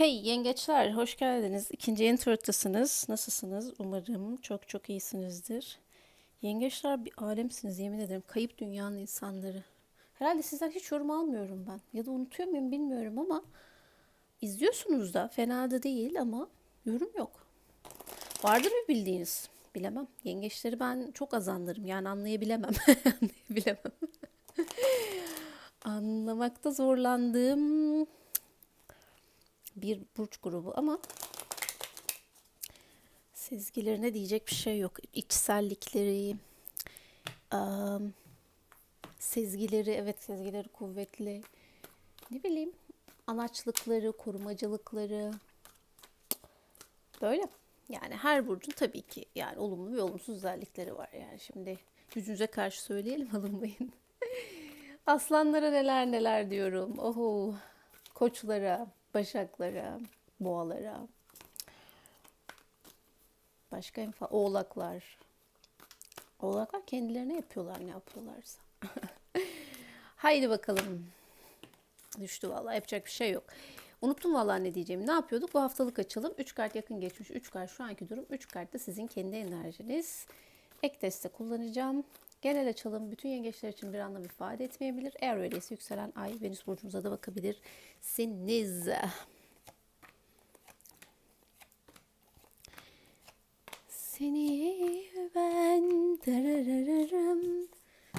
Hey yengeçler, hoş geldiniz. İkinci entrotasınız. Nasılsınız? Umarım çok çok iyisinizdir. Yengeçler bir alemsiniz yemin ederim. Kayıp dünyanın insanları. Herhalde sizden hiç yorum almıyorum ben. Ya da unutuyor muyum bilmiyorum ama izliyorsunuz da fena da değil ama yorum yok. Vardır bir bildiğiniz. Bilemem. Yengeçleri ben çok az anlarım. Yani anlayabilemem. Anlayabilemem. Anlamakta zorlandığım bir burç grubu ama sezgilerine diyecek bir şey yok. İçsellikleri, am, sezgileri, evet sezgileri kuvvetli. Ne bileyim, anaçlıkları, korumacılıkları. Böyle. Yani her burcun tabii ki yani olumlu ve olumsuz özellikleri var. Yani şimdi yüzünüze karşı söyleyelim alınmayın. Aslanlara neler neler diyorum. Oho. Koçlara, başaklara, boğalara. Başka en fa- oğlaklar. Oğlaklar kendilerine yapıyorlar ne yapıyorlarsa. Haydi bakalım. Düştü vallahi yapacak bir şey yok. Unuttum vallahi ne diyeceğimi. Ne yapıyorduk? Bu haftalık açalım. 3 kart yakın geçmiş. 3 kart şu anki durum. 3 kart da sizin kendi enerjiniz. Ek deste kullanacağım. Genel açalım. Bütün yengeçler için bir anlam ifade etmeyebilir. Eğer öyleyse yükselen ay Venüs burcunuza da bakabilirsiniz. Seni ben dararararım.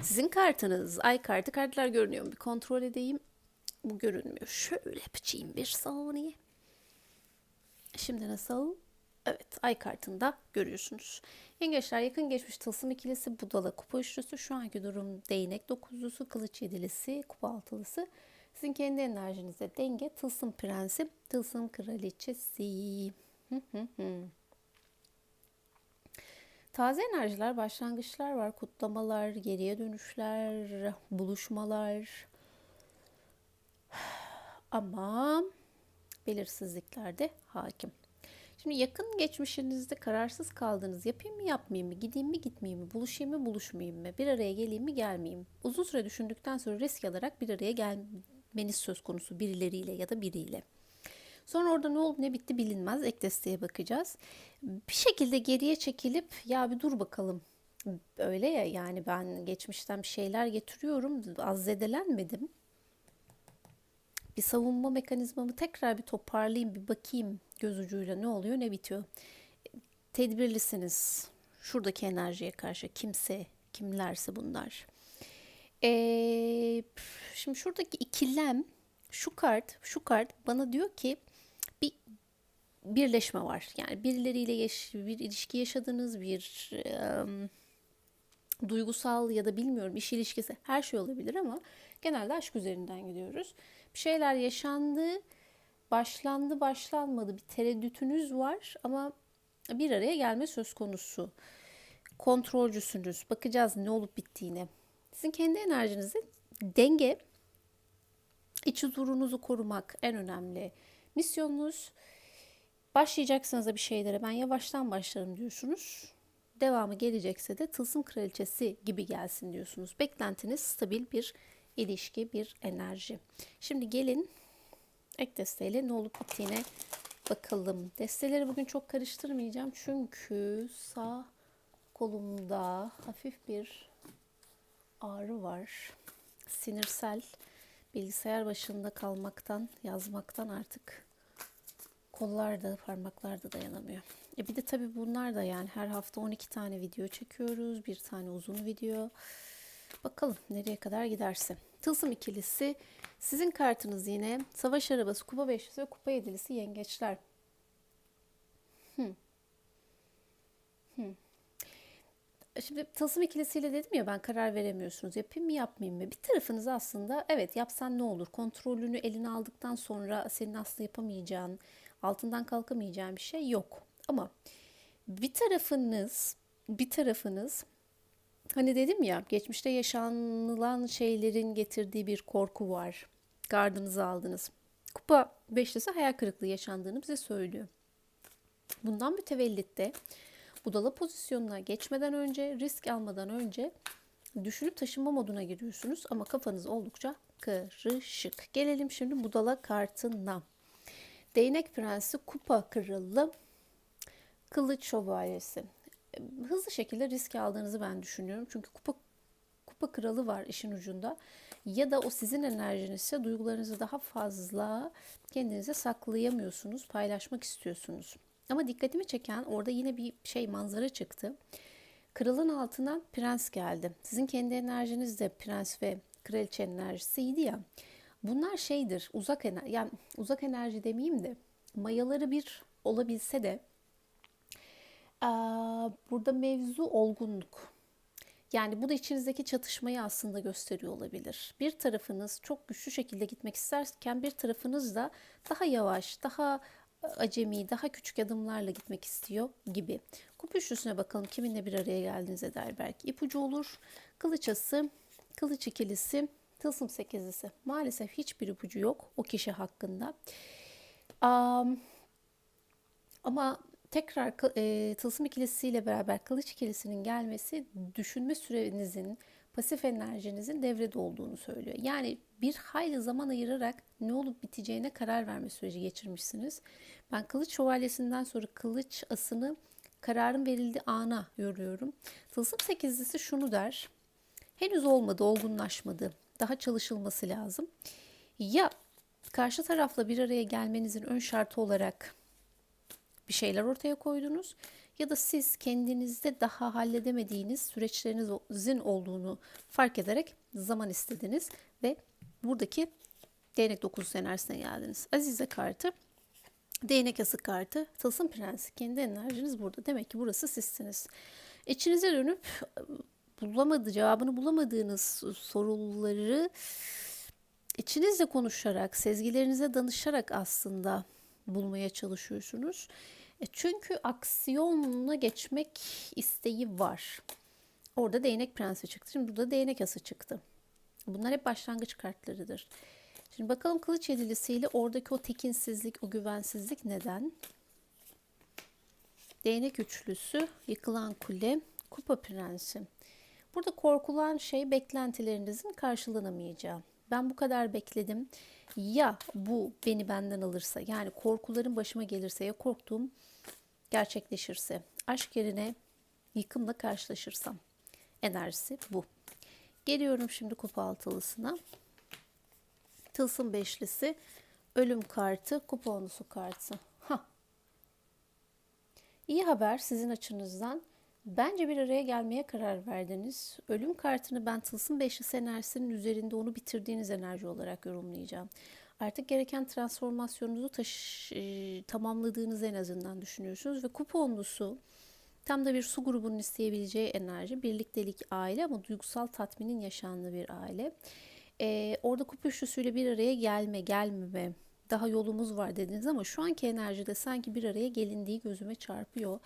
Sizin kartınız ay kartı kartlar görünüyor mu? Bir kontrol edeyim. Bu görünmüyor. Şöyle yapacağım bir saniye. Şimdi nasıl? Evet, ay kartında görüyorsunuz. Yengeçler yakın geçmiş tılsım ikilisi, budala kupa üçlüsü, şu anki durum değnek dokuzlusu, kılıç yedilisi, kupa altılısı. Sizin kendi enerjinizde denge, tılsım prensi, tılsım kraliçesi. Taze enerjiler, başlangıçlar var, kutlamalar, geriye dönüşler, buluşmalar. Ama belirsizlikler de hakim. Şimdi yakın geçmişinizde kararsız kaldınız. Yapayım mı yapmayayım mı? Gideyim mi gitmeyeyim mi? Buluşayım mı buluşmayayım mı? Bir araya geleyim mi gelmeyeyim? Uzun süre düşündükten sonra risk alarak bir araya gelmeniz söz konusu birileriyle ya da biriyle. Sonra orada ne oldu ne bitti bilinmez. Ek desteğe bakacağız. Bir şekilde geriye çekilip ya bir dur bakalım. Öyle ya yani ben geçmişten bir şeyler getiriyorum. Az zedelenmedim bir savunma mekanizmamı tekrar bir toparlayayım, bir bakayım göz ucuyla ne oluyor, ne bitiyor. Tedbirlisiniz şuradaki enerjiye karşı kimse, kimlerse bunlar. Ee, şimdi şuradaki ikilem, şu kart, şu kart bana diyor ki bir birleşme var. Yani birileriyle yaş- bir ilişki yaşadınız, bir em, duygusal ya da bilmiyorum iş ilişkisi her şey olabilir ama genelde aşk üzerinden gidiyoruz. Bir şeyler yaşandı, başlandı, başlanmadı bir tereddütünüz var ama bir araya gelme söz konusu. Kontrolcüsünüz. Bakacağız ne olup bittiğine. Sizin kendi enerjinizde denge, iç huzurunuzu korumak en önemli misyonunuz. Başlayacaksınız da bir şeylere ben yavaştan başlarım diyorsunuz. Devamı gelecekse de tılsım kraliçesi gibi gelsin diyorsunuz. Beklentiniz stabil bir ilişki, bir enerji. Şimdi gelin ek desteğiyle ne olup bittiğine bakalım. Desteleri bugün çok karıştırmayacağım çünkü sağ kolumda hafif bir ağrı var. Sinirsel bilgisayar başında kalmaktan, yazmaktan artık kollar da parmaklar da dayanamıyor. E bir de tabii bunlar da yani her hafta 12 tane video çekiyoruz. Bir tane uzun video. Bakalım nereye kadar giderse. Tılsım ikilisi sizin kartınız yine savaş arabası, kupa beşlisi ve kupa yedilisi yengeçler. Hmm. Hmm. Şimdi tılsım ikilisiyle dedim ya ben karar veremiyorsunuz. Yapayım mı yapmayayım mı? Bir tarafınız aslında evet yapsan ne olur? Kontrolünü eline aldıktan sonra senin aslında yapamayacağın, altından kalkamayacağın bir şey yok. Ama bir tarafınız, bir tarafınız Hani dedim ya geçmişte yaşanılan şeylerin getirdiği bir korku var. Gardınızı aldınız. Kupa beşlisi hayal kırıklığı yaşandığını bize söylüyor. Bundan mütevellit de budala pozisyonuna geçmeden önce, risk almadan önce düşünüp taşınma moduna giriyorsunuz ama kafanız oldukça karışık. Gelelim şimdi budala kartına. Değnek Prensi, Kupa Kralı, Kılıç Şövalyesi. Hızlı şekilde risk aldığınızı ben düşünüyorum. Çünkü Kupa Kupa Kralı var işin ucunda. Ya da o sizin enerjinizse duygularınızı daha fazla kendinize saklayamıyorsunuz, paylaşmak istiyorsunuz. Ama dikkatimi çeken orada yine bir şey manzara çıktı. Kralın altından prens geldi. Sizin kendi enerjiniz de prens ve kraliçe enerjisiydi ya. Bunlar şeydir, uzak enerji, yani uzak enerji demeyeyim de mayaları bir olabilse de burada mevzu olgunluk. Yani bu da içinizdeki çatışmayı aslında gösteriyor olabilir. Bir tarafınız çok güçlü şekilde gitmek isterken bir tarafınız da daha yavaş, daha acemi, daha küçük adımlarla gitmek istiyor gibi. Kupa üçlüsüne bakalım kiminle bir araya geldiğinize dair belki ipucu olur. Kılıçası, kılıç ikilisi, tılsım sekizlisi. Maalesef hiçbir ipucu yok o kişi hakkında. Um, ama tekrar e, tılsım ikilisiyle beraber kılıç ikilisinin gelmesi düşünme sürenizin, pasif enerjinizin devrede olduğunu söylüyor. Yani bir hayli zaman ayırarak ne olup biteceğine karar verme süreci geçirmişsiniz. Ben kılıç şövalyesinden sonra kılıç asını kararın verildiği ana yoruyorum. Tılsım sekizlisi şunu der. Henüz olmadı, olgunlaşmadı. Daha çalışılması lazım. Ya karşı tarafla bir araya gelmenizin ön şartı olarak bir şeyler ortaya koydunuz ya da siz kendinizde daha halledemediğiniz süreçlerinizin olduğunu fark ederek zaman istediniz ve buradaki değnek dokuzusu enerjisine geldiniz. Azize kartı, değnek ası kartı, tılsım prensi. Kendi enerjiniz burada. Demek ki burası sizsiniz. İçinize dönüp bulamadı, cevabını bulamadığınız soruları içinizle konuşarak, sezgilerinize danışarak aslında bulmaya çalışıyorsunuz. E çünkü aksiyonuna geçmek isteği var. Orada değnek prensi çıktı. Şimdi burada değnek ası çıktı. Bunlar hep başlangıç kartlarıdır. Şimdi bakalım kılıç yedilisiyle oradaki o tekinsizlik, o güvensizlik neden? Değnek üçlüsü, yıkılan kule, kupa prensi. Burada korkulan şey beklentilerinizin karşılanamayacağı. Ben bu kadar bekledim. Ya bu beni benden alırsa yani korkularım başıma gelirse ya korktuğum gerçekleşirse aşk yerine yıkımla karşılaşırsam enerjisi bu. Geliyorum şimdi kupa altılısına. Tılsım beşlisi, ölüm kartı, kupa onusu kartı. Ha. İyi haber sizin açınızdan. Bence bir araya gelmeye karar verdiniz. Ölüm kartını ben tılsım beşlisi enerjisinin üzerinde onu bitirdiğiniz enerji olarak yorumlayacağım. Artık gereken transformasyonunuzu taş, e, tamamladığınızı en azından düşünüyorsunuz ve kupa onlusu tam da bir su grubunun isteyebileceği enerji, birliktelik aile ama duygusal tatminin yaşandığı bir aile. Ee, orada kupa bir araya gelme, gelmeme, daha yolumuz var dediniz ama şu anki enerjide sanki bir araya gelindiği gözüme çarpıyor.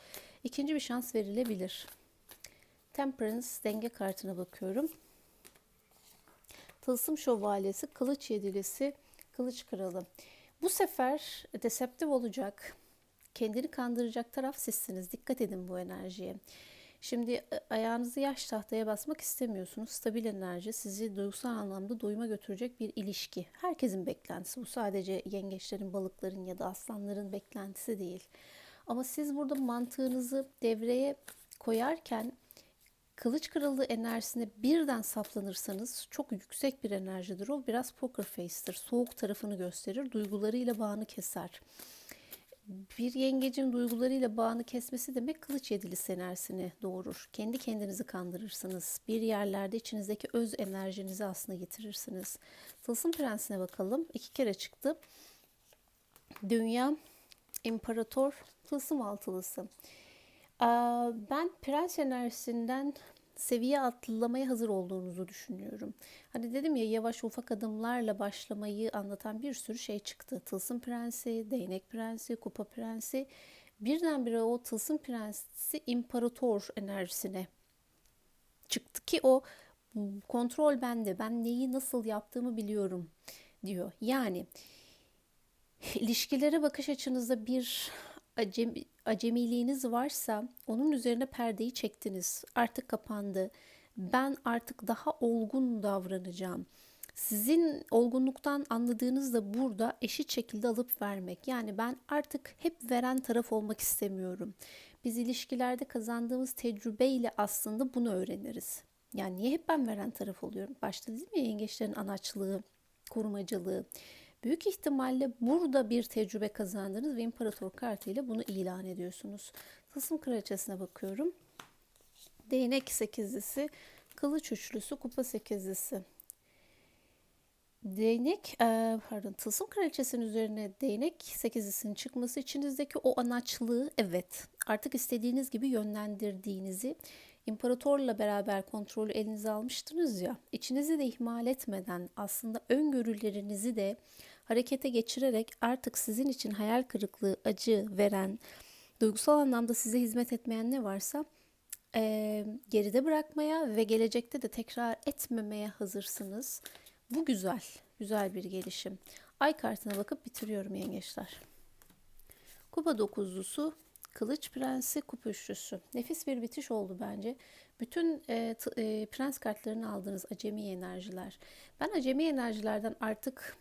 İkinci bir şans verilebilir. Temperance denge kartına bakıyorum. Tılsım şövalyesi, kılıç yedilisi, kılıç kralı. Bu sefer deceptif olacak. Kendini kandıracak taraf sizsiniz. Dikkat edin bu enerjiye. Şimdi e, ayağınızı yaş tahtaya basmak istemiyorsunuz. Stabil enerji sizi duygusal anlamda doyuma götürecek bir ilişki. Herkesin beklentisi bu. Sadece yengeçlerin, balıkların ya da aslanların beklentisi değil. Ama siz burada mantığınızı devreye koyarken kılıç kralı enerjisine birden saplanırsanız çok yüksek bir enerjidir o. Biraz poker face'tir. Soğuk tarafını gösterir. Duygularıyla bağını keser bir yengecin duygularıyla bağını kesmesi demek kılıç yedilisi enerjisini doğurur. Kendi kendinizi kandırırsınız. Bir yerlerde içinizdeki öz enerjinizi aslında getirirsiniz. Tılsım Prensi'ne bakalım. İki kere çıktı. Dünya, İmparator, Tılsım Altılısı. Ben prens enerjisinden seviye atlamaya hazır olduğunuzu düşünüyorum. Hani dedim ya yavaş ufak adımlarla başlamayı anlatan bir sürü şey çıktı. Tılsım Prensi, Değnek Prensi, Kupa Prensi. Birdenbire o Tılsım Prensi imparator enerjisine çıktı ki o kontrol bende. Ben neyi nasıl yaptığımı biliyorum diyor. Yani ilişkilere bakış açınızda bir acemi, acemiliğiniz varsa onun üzerine perdeyi çektiniz. Artık kapandı. Ben artık daha olgun davranacağım. Sizin olgunluktan anladığınız da burada eşit şekilde alıp vermek. Yani ben artık hep veren taraf olmak istemiyorum. Biz ilişkilerde kazandığımız tecrübeyle aslında bunu öğreniriz. Yani niye hep ben veren taraf oluyorum? Başta dedim ya yengeçlerin anaçlığı, korumacılığı. Büyük ihtimalle burada bir tecrübe kazandınız ve imparator kartıyla bunu ilan ediyorsunuz. Tılsım kraliçesine bakıyorum. Değnek sekizlisi, kılıç üçlüsü, kupa sekizlisi. Değnek, e, pardon, tılsım kraliçesinin üzerine değnek sekizlisinin çıkması içinizdeki o anaçlığı evet artık istediğiniz gibi yönlendirdiğinizi imparatorla beraber kontrolü elinize almıştınız ya içinizi de ihmal etmeden aslında öngörülerinizi de harekete geçirerek artık sizin için hayal kırıklığı, acı veren, duygusal anlamda size hizmet etmeyen ne varsa e, geride bırakmaya ve gelecekte de tekrar etmemeye hazırsınız. Bu güzel, güzel bir gelişim. Ay kartına bakıp bitiriyorum yengeçler. Kupa dokuzlusu, kılıç prensi, kupa üçlüsü. Nefis bir bitiş oldu bence. Bütün e, t- e, prens kartlarını aldığınız acemi enerjiler. Ben acemi enerjilerden artık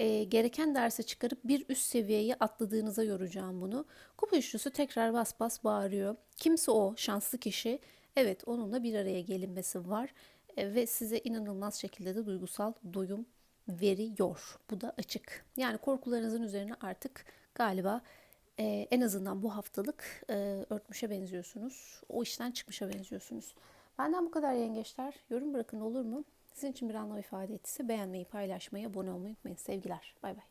e, gereken dersi çıkarıp bir üst seviyeye atladığınıza yoracağım bunu. Kupa üçlüsü tekrar bas bas bağırıyor. Kimse o şanslı kişi. Evet onunla bir araya gelinmesi var E, ve size inanılmaz şekilde de duygusal doyum veriyor. Bu da açık. Yani korkularınızın üzerine artık galiba e, en azından bu haftalık e, örtmüşe benziyorsunuz. O işten çıkmışa benziyorsunuz. Benden bu kadar yengeçler. Yorum bırakın olur mu? Sizin için bir anlam ifade ettiyse beğenmeyi, paylaşmayı, abone olmayı unutmayın. Sevgiler. Bay bay.